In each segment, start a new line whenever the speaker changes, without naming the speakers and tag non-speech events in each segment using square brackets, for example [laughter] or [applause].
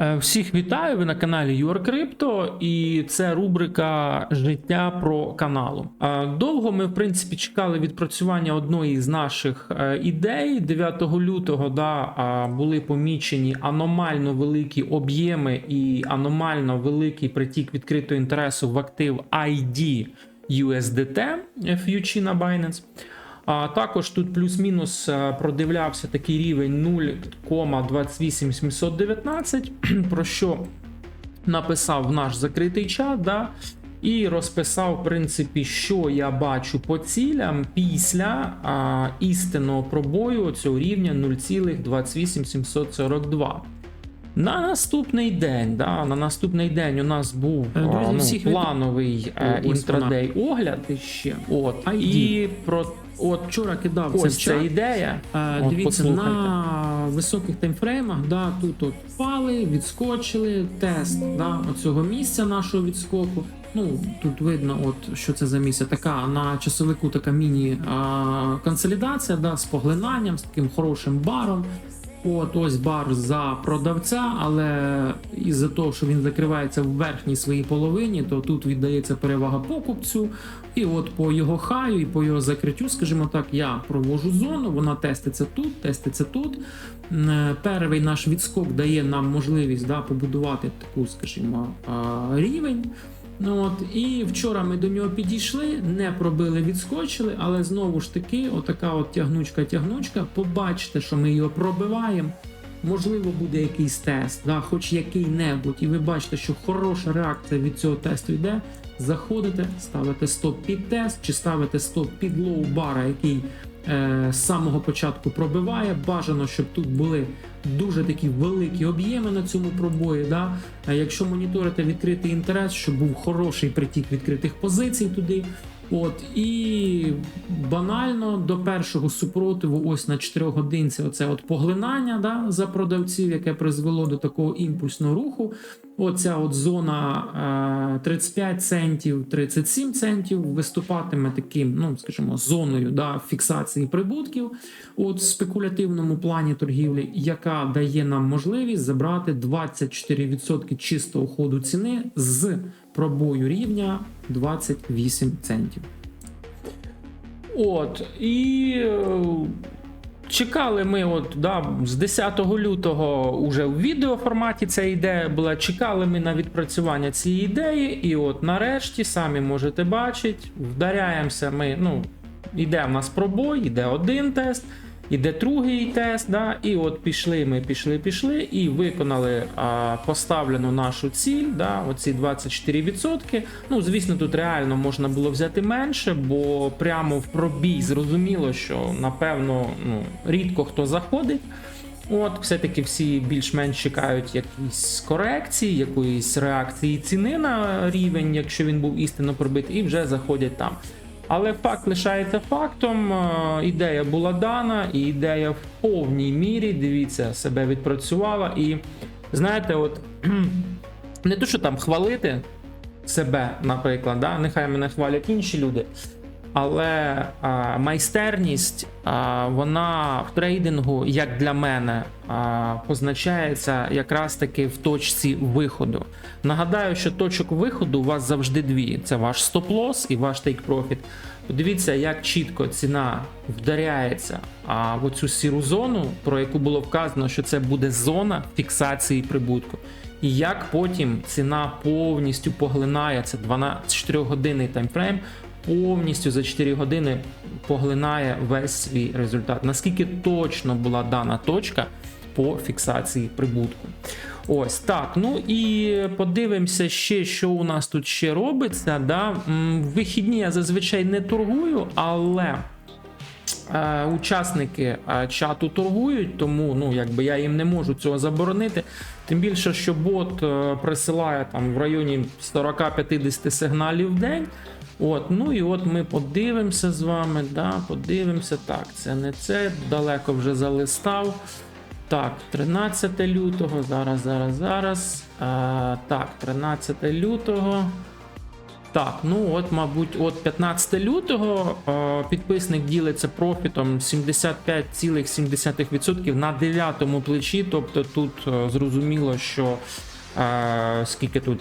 Е, Всіх вітаю! Ви на каналі YourCrypto і це рубрика Життя про каналу. Е, Довго ми, в принципі, чекали відпрацювання одної з наших е, ідей. 9 лютого да, були помічені аномально великі об'єми і аномально великий притік відкритого інтересу в актив ID USDT ф'ючі на Binance. А також тут плюс-мінус е, продивлявся такий рівень 0,28719, [clears throat] про що написав в наш закритий чат, да, і розписав, в принципі, що я бачу по цілям після а, істинного пробою цього рівня 0,28742. На наступний день, да, на наступний день у нас був
Е, друзі,
ну, плановий е,
Ось
інтрадей огляд ще. От, і про
От вчора кидав це в
ось ця
чат.
ідея.
А,
От,
Дивіться,
послухайте.
на високих таймфреймах, да, тут от впали, відскочили, тест да, оцього місця нашого відскоку. Ну, тут видно, от, що це за місце. Така на часовику така міні-консолідація да, з поглинанням, з таким хорошим баром. От ось бар за продавця, але із-за того, що він закривається в верхній своїй половині, то тут віддається перевага покупцю. І от по його хаю і по його закриттю, скажімо так, я провожу зону, вона теститься тут, теститься тут. Е, наш відскок дає нам можливість да, побудувати таку, скажімо, рівень. Ну от і вчора ми до нього підійшли, не пробили, відскочили, але знову ж таки, отака от тягнучка-тягнучка. Побачите, що ми його пробиваємо. Можливо, буде якийсь тест, да, хоч який-небудь, і ви бачите, що хороша реакція від цього тесту йде. Заходите, ставите стоп під тест, чи ставите стоп під лоу бара, який з самого початку пробиває. Бажано, щоб тут були дуже такі великі об'єми на цьому пробої. Да? Якщо моніторити відкритий інтерес, щоб був хороший притік відкритих позицій туди. От і банально до першого супротиву, ось на 4 годинці, оце от поглинання да, за продавців, яке призвело до такого імпульсного руху. Оця от зона е, 35 центів, 37 центів виступатиме таким, ну скажімо, зоною да, фіксації прибутків от в спекулятивному плані торгівлі, яка дає нам можливість забрати 24% чистого ходу ціни з пробою рівня 28 центів.
От, і е, чекали ми, от, да, з 10 лютого уже в відеоформаті ця ідея була. Чекали ми на відпрацювання цієї ідеї, і от нарешті, самі можете бачити, вдаряємося ми. ну, Іде в нас пробой, іде один тест, іде другий тест. Да, і от пішли ми, пішли, пішли, і виконали а, поставлену нашу ціль, да, оці 24%. Ну, звісно, тут реально можна було взяти менше, бо прямо в пробій зрозуміло, що напевно ну, рідко хто заходить. От, все-таки всі більш-менш чекають якісь корекції, якоїсь реакції ціни на рівень, якщо він був істинно пробитий, і вже заходять там. Але факт лишається фактом. е, Ідея була дана, і ідея в повній мірі, дивіться, себе відпрацювала. І знаєте, от [clears throat] не то, що там хвалити себе, наприклад, да? нехай мене хвалять інші люди. Але а, майстерність, а, вона в трейдингу, як для мене, а, позначається якраз таки в точці виходу. Нагадаю, що точок виходу у вас завжди дві: це ваш стоп-лосс і ваш тейк-профіт. Подивіться, як чітко ціна вдаряється а, в оцю сіру зону, про яку було вказано, що це буде зона фіксації прибутку. І як потім ціна повністю поглинає це 12 годинний таймфрейм, повністю за 4 години поглинає весь свій результат. Наскільки точно була дана точка по фіксації прибутку. Ось так. Ну і подивимося ще, що у нас тут ще робиться. Да? Вихідні я зазвичай не торгую, але. Е, Учасники е, чату торгують, тому ну якби я їм не можу цього заборонити. Тим більше, що бот е, присилає там в районі 40-50 сигналів в день. От, ну і от ми подивимося з вами. Да, подивимося. Так, це не це, далеко вже залистав. Так, 13 лютого. Зараз, зараз, зараз. А, так, 13 лютого. Так, ну от, мабуть, от 15 лютого е, підписник ділиться профітом 75,7% на 9 плечі. Тобто тут е, зрозуміло, що е, скільки тут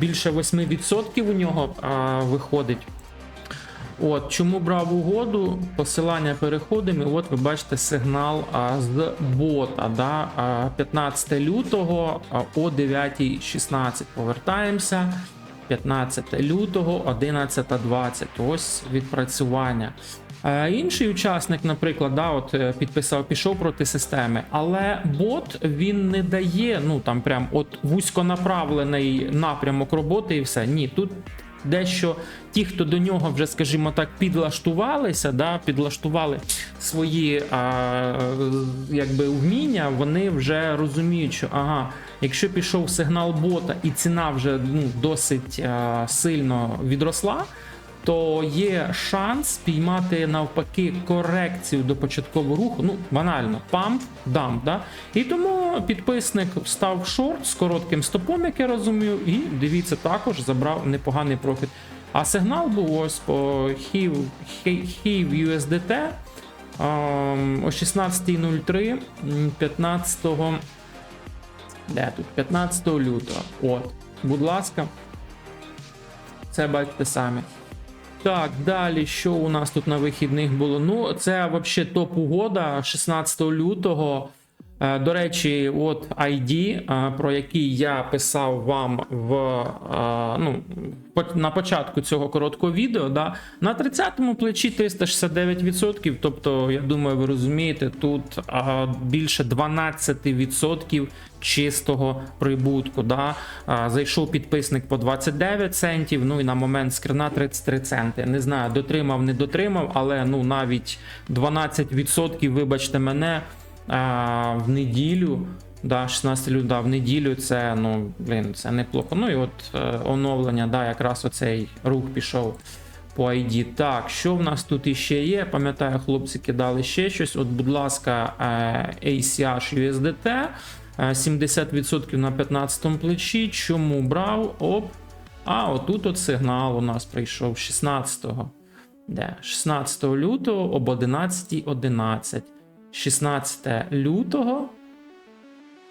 більше 8% у нього виходить. От чому брав угоду? Посилання переходимо. І от ви бачите сигнал а, з бота. Да? А, 15 лютого о 9.16. Повертаємося. 15 лютого 11.20. Ось відпрацювання. Е, Інший учасник, наприклад, да, от е, підписав, пішов проти системи, але бот він не дає ну там прям от вузьконаправлений напрямок роботи і все. Ні, тут дещо ті, хто до нього вже, скажімо так, підлаштувалися, да, підлаштували свої а, якби вміння, вони вже розуміють, що ага, якщо пішов сигнал бота і ціна вже ну, досить а, сильно відросла. То є шанс піймати навпаки корекцію до початкового руху. Ну, банально, памп, дамп. Да? І тому підписник встав в шорт з коротким стопом, як я розумію, і дивіться, також забрав непоганий профіт. А сигнал був ось по HIV USDT ем, о 16.03 15 де тут? 15 лютого. От, будь ласка, це бачите самі. Так, далі, що у нас тут на вихідних було? Ну, це взагалі топ-угода 16 лютого. Е, До речі, от ID, е, про який я писав вам в, е, ну, на початку цього короткого відео, да, на 30-му плечі 369%. Тобто, я думаю, ви розумієте, тут більше 12% чистого прибутку. Да. Зайшов підписник по 29 центів. Ну і на момент скрина 33 центи. Не знаю, дотримав, не дотримав, але ну навіть 12%, вибачте мене в неділю. Да, 16 лютого в неділю це ну блін, це неплохо. Ну і от е, оновлення, да, якраз оцей рух пішов по ID. Так, що в нас тут іще є? Пам'ятаю, хлопці кидали ще щось. От, будь ласка, е, ACH USDT е, 70% на 15 плечі. Чому брав? Оп. А, отут от сигнал у нас прийшов 16-го. Де? 16 лютого об 11.11. 16 лютого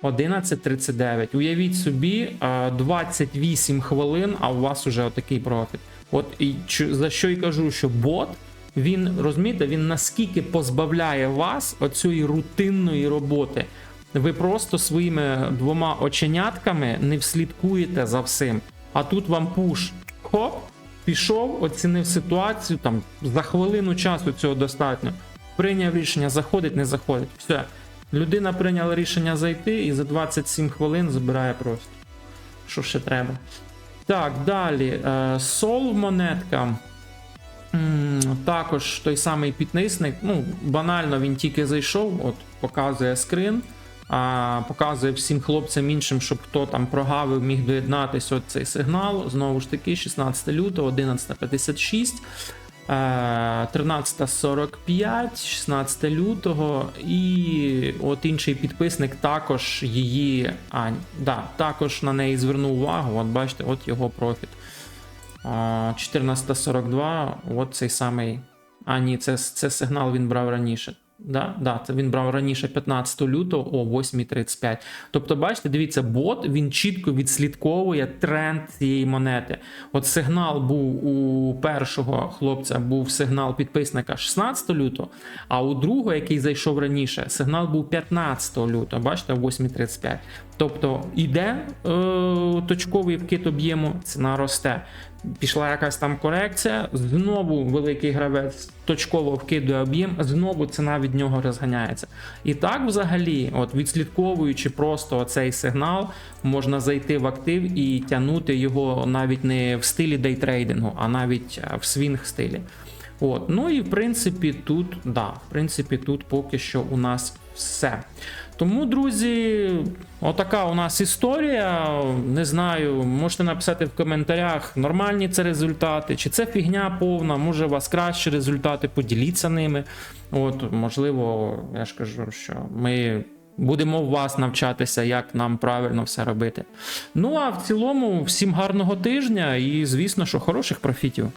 11.39. Уявіть собі, е, 28 хвилин, а у вас уже отакий профіт. От і за що й кажу, що бот, він розумієте, він наскільки позбавляє вас оцієї рутинної роботи. Ви просто своїми двома оченятками не вслідкуєте за всім. А тут вам пуш. Хоп, пішов, оцінив ситуацію там за хвилину часу цього достатньо. Прийняв рішення, заходить, не заходить. Все. Людина прийняла рішення зайти і за 27 хвилин забирає просто. Що ще треба? Так, далі. Е, Сол монетка. Також той самий піднисник. Ну, банально він тільки зайшов, от показує скрин. А, показує всім хлопцям іншим, щоб хто там прогавив, міг доєднатися от цей сигнал. Знову ж таки, 16 лютого, 11.56. е, 13.45, 16 лютого, і от інший підписник також її. А, да, також на неї звернув увагу. От бачите, от його профіт. 14.42, от цей самий. А, ні, це, це сигнал він брав раніше. Да, да, це він брав раніше 15 лютого о 8.35. Тобто, бачите, дивіться, бот він чітко відслідковує тренд цієї монети. От сигнал був у першого хлопця, був сигнал підписника 16 лютого, а у другого, який зайшов раніше, сигнал був 15 лютого, бачите, о 8.35. Тобто іде е, точковий вкид об'єму, ціна росте. Пішла якась там корекція, знову великий гравець точково вкидує об'єм, знову ціна від нього розганяється. І так, взагалі, от відслідковуючи просто цей сигнал, можна зайти в актив і тягнути його навіть не в стилі дейтрейдингу, а навіть е, в свінг стилі. От, ну і в принципі тут, да, в принципі, тут поки що у нас все. Тому, друзі, отака у нас історія. Не знаю, можете написати в коментарях, нормальні це результати, чи це фігня повна, може у вас кращі результати, поділіться ними. От, можливо, я ж кажу, що ми Будемо у вас навчатися, як нам правильно все робити. Ну а в цілому, всім гарного тижня і, звісно, що хороших профітів.